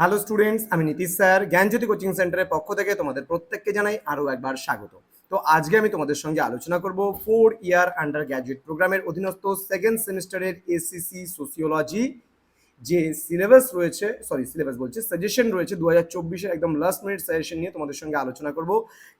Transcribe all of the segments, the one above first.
Hello students আমি Nitish sir, জ্ঞানজ্যোতি coaching সেন্টারের পক্ষ থেকে তোমাদের প্রত্যেককে জানাই আরও একবার স্বাগত। তো আজকে আমি তোমাদের সঙ্গে আলোচনা করব ফোর ইয়ার আন্ডার গ্র্যাজুয়েট প্রোগ্রামের অধীনস্থ সেকেন্ড সেমিস্টারের এসিসি সোসিওলজি যে সিলেবাস রয়েছে সরি সিলেবাস বলছে সাজেশন রয়েছে দু হাজার চব্বিশের একদম লাস্ট মিনিট সাজেশন নিয়ে তোমাদের সঙ্গে আলোচনা করব।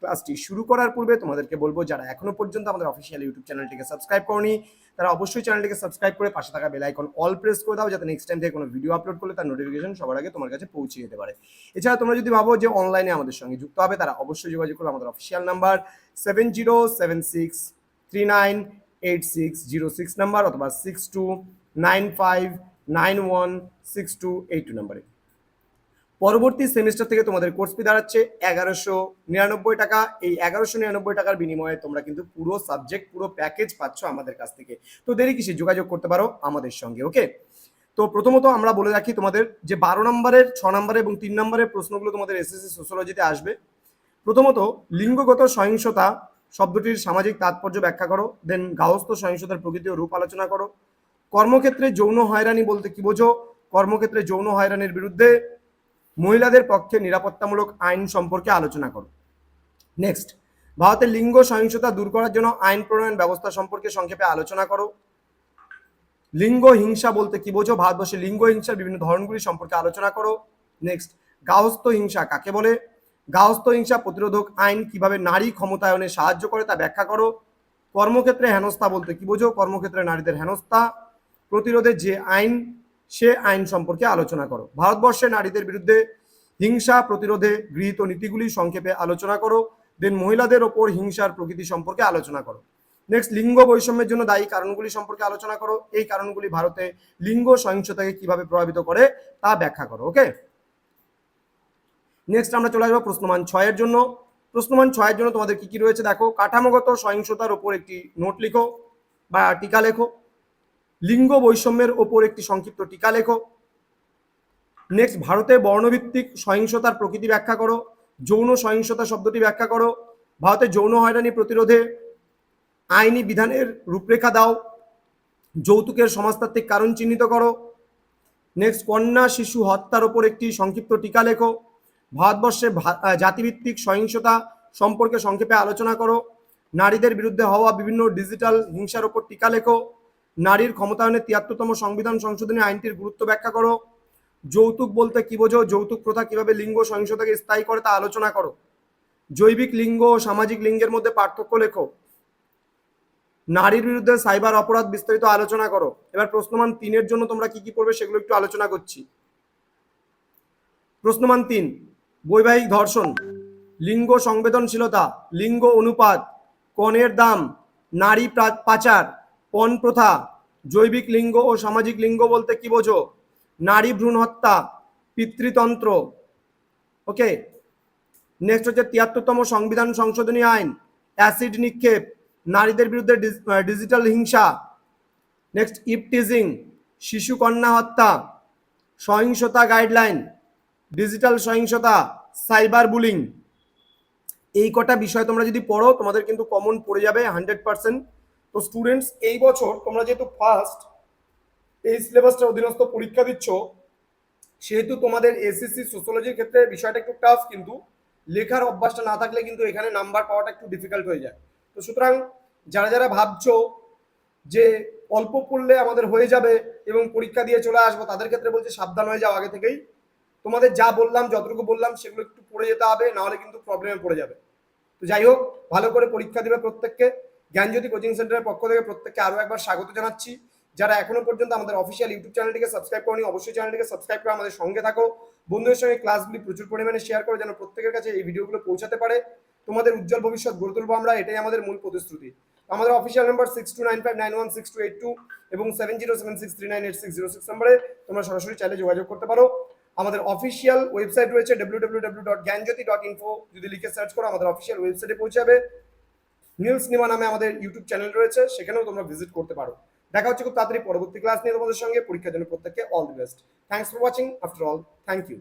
ক্লাসটি শুরু করার পূর্বে তোমাদেরকে বলব, যারা এখনও পর্যন্ত আমাদের অফিসিয়াল ইউটিউব চ্যানেলটিকে সাবস্ক্রাইব করনি তারা অবশ্যই চ্যানেলটিকে সাবস্ক্রাইব করে পাশে থাকা বেল আইকন অল প্রেস করে দাও যাতে নেক্সট টাইম থেকে কোনো ভিডিও আপলোড করলে তার নোটিফিকেশন সবার আগে তোমার কাছে পৌঁছে যেতে পারে। এছাড়া তোমরা যদি ভাবো যে অনলাইনে আমাদের সঙ্গে যুক্ত হবে, তারা অবশ্যই যোগাযোগ করো আমাদের official number seven zero seven six three nine eight six zero six number অথবা six two nine five nine one six two eight two নাম্বারে পরবর্তী সেমিস্টার থেকে তোমাদের কোর্স ফি দাঁড়াচ্ছে এগারোশো নিরানব্বই টাকা। এই এগারোশো নিরানব্বই টাকার বিনিময়ে তোমরা কিন্তু পুরো সাবজেক্ট পুরো প্যাকেজ পাচ্ছ আমাদের কাছ থেকে। তো দেরি কিসে? যোগাযোগ করতে পারো আমাদের সঙ্গে ওকে তো প্রথমত আমরা বলে রাখি তোমাদের যে বারো নম্বরের, ছ নম্বরের এবং তিন নম্বরের প্রশ্নগুলো তোমাদের এসএসসি সোশ্যোলজিতে আসবে। প্রথমত, লিঙ্গগত সহিংসতা শব্দটির সামাজিক তাৎপর্য ব্যাখ্যা করো দেন গাহস্থ সহিংসতার প্রকৃতি ও রূপ আলোচনা করো। কর্মক্ষেত্রে যৌন হয়রানি বলতে কি বোঝো? কর্মক্ষেত্রে যৌন হয়রানির বিরুদ্ধে মহিলাদের পক্ষে নিরাপত্তামূলক আইন সম্পর্কে আলোচনা করো। নেক্সট ভারতের লিঙ্গ সহিংসতা দূর করার জন্য আইন প্রণয়ন ব্যবস্থা সম্পর্কে সংক্ষেপে আলোচনা করো। লিঙ্গ হিংসা বলতে কি বোঝো? ভারতবর্ষে লিঙ্গ হিংসার বিভিন্ন ধরনগুলি সম্পর্কে আলোচনা করো। নেক্সট গাহস্থ হিংসা কাকে বলে? গাহস্থ হিংসা প্রতিরোধক আইন কীভাবে নারী ক্ষমতায়নে সাহায্য করে তা ব্যাখ্যা করো। কর্মক্ষেত্রে হেনস্থা বলতে কি বোঝো? কর্মক্ষেত্রে নারীদের হেনস্থা। প্রতিরোধে যে আইন সে আইন সম্পর্কে আলোচনা করো। ভারতবর্ষে নারীদের বিরুদ্ধে হিংসা প্রতিরোধে গৃহীত নীতিগুলি সংক্ষেপে আলোচনা করো দেন মহিলাদের ওপর হিংসার প্রকৃতি সম্পর্কে আলোচনা করো। নেক্সট লিঙ্গ বৈষম্যের জন্য দায়ী কারণগুলি সম্পর্কে আলোচনা করো। এই কারণগুলি ভারতে লিঙ্গ সহিংসতাকে কীভাবে প্রভাবিত করে তা ব্যাখ্যা করো ওকে নেক্সট আমরা চলে আসব প্রশ্নমান ছয়ের জন্য। প্রশ্নমান ছয়ের জন্য তোমাদের কি কি রয়েছে দেখো? কাঠামোগত সহিংসতার ওপর একটি নোট লিখো বা টিকা লেখো। লিঙ্গ বৈষম্যের ওপর একটি সংক্ষিপ্ত টিকা লেখো। নেক্সট ভারতে বর্ণভিত্তিক সহিংসতার প্রকৃতি ব্যাখ্যা করো। যৌন সহিংসতা শব্দটি ব্যাখ্যা করো। ভারতে যৌন হয়রানি প্রতিরোধে আইনি বিধানের রূপরেখা দাও। যৌতুকের সমাজতাত্ত্বিক কারণ চিহ্নিত করো। নেক্সট কন্যা শিশু হত্যার ওপর একটি সংক্ষিপ্ত টিকা লেখো। ভারতবর্ষে জাতিভিত্তিক সহিংসতা সম্পর্কে সংক্ষেপে আলোচনা করো। নারীদের বিরুদ্ধে হওয়া বিভিন্ন ডিজিটাল হিংসার ওপর টিকা লেখো। নারীর ক্ষমতায়নের তিয়াত্তরতম সংবিধান সংশোধনী আইনটির গুরুত্ব ব্যাখ্যা করো। যৌতুক বলতে কি বোঝো? যৌতুক প্রথা কীভাবে লিঙ্গ সহিংসতাকে স্থায়ী করে তা আলোচনা করো। জৈবিক লিঙ্গ ও সামাজিক লিঙ্গের মধ্যে পার্থক্য লেখো। নারীর বিরুদ্ধে সাইবার অপরাধ বিস্তারিত আলোচনা করো। এবার প্রশ্নমান তিনের জন্য তোমরা কি কি পড়বে সেগুলো একটু আলোচনা করছি। প্রশ্নমান তিন, বৈবাহিক ধর্ষণ। লিঙ্গ সংবেদনশীলতা, লিঙ্গ অনুপাত, কনের দাম, নারী পাচার পণ প্রথা, জৈবিক লিঙ্গ ও সামাজিক লিঙ্গ বলতে কি বোঝো? নারী ভ্রূণ হত্যা, পিতৃতন্ত্র। ওকে নেক্সট হচ্ছে তিয়াত্তরতম সংবিধান সংশোধনী আইন, অ্যাসিড নিক্ষেপ, নারীদের বিরুদ্ধে ডিজ- ডিজিটাল হিংসা। নেক্সট ইপটিজিং শিশু কন্যা হত্যা, সহিংসতা গাইডলাইন, ডিজিটাল সহিংসতা, সাইবার বুলিং। এই কটা বিষয় তোমরা যদি পড়ো, তোমাদের কিন্তু কমন পড়ে যাবে হান্ড্রেড পার্সেন্ট তো স্টুডেন্টস এই বছর তোমরা যেহেতু ফার্স্ট এই সিলেবাসটার অধীনস্থ পরীক্ষা দিচ্ছ, সেহেতু তোমাদের এসএসসি সোশ্যোলজির ক্ষেত্রে বিষয়টা একটু টাফ কিন্তু লেখার অভ্যাসটা না থাকলে কিন্তু এখানে নাম্বার পাওয়াটা একটু ডিফিকাল্ট হয়ে যায়। তো সুতরাং যারা যারা ভাবছ যে অল্প পড়লে আমাদের হয়ে যাবে এবং পরীক্ষা দিয়ে চলে আসব, তাদের ক্ষেত্রে বলছে সাবধান হয়ে যাও আগে থেকেই। তোমাদের যা বললাম, যতটুকু বললাম, সেগুলো একটু পড়ে যেতে হবে, নাহলে কিন্তু প্রবলেমে পড়ে যাবে। তো যাই হোক, ভালো করে পরীক্ষা দেবে প্রত্যেককে। জ্ঞানজ্যোতি কোচিং সেন্টারের পক্ষ থেকে প্রত্যেককে আরও একবার স্বাগত জানাচ্ছি। যারা এখনও পর্যন্ত আমাদের অফিসিয়াল ইউটিউব চ্যানেলটিকে সাবস্ক্রাইব করনি, অবশ্যই চ্যানেলটিকে সাবস্ক্রাইব করে আমাদের সঙ্গে থাকো। বন্ধুদের সঙ্গে ক্লাসগুলি প্রচুর পরিমাণে শেয়ার করো যেন প্রত্যেকের কাছে এই ভিডিওগুলো পৌঁছাতে পারে। তোমাদের উজ্জ্বল ভবিষ্যৎ গড়ে তুলবো আমরা, এটাই আমাদের মূল প্রতিশ্রুতি। আমাদের official number six two nine five nine one six two eight two এবং seven zero seven six three nine eight six zero six নম্বরে তোমরা সরাসরি চাইলে যোগাযোগ করতে পারো। আমাদের অফিসিয়াল ওয়েবসাইট রয়েছে W W W dot Gyanjyoti dot info যদি লিখে সার্চ করো, আমাদের অফিসিয়াল ওয়েবসাইটে পৌঁছাবে। নীলস সিনেমা নামে আমাদের ইউটিউব চ্যানেল রয়েছে, সেখানেও তোমরা ভিজিট করতে পারো। দেখা হচ্ছে খুব তাড়াতাড়ি পরবর্তী ক্লাস নিয়ে তোমাদের সঙ্গে, পরীক্ষার জন্য প্রত্যেককে all the best thanks for watching after all thank you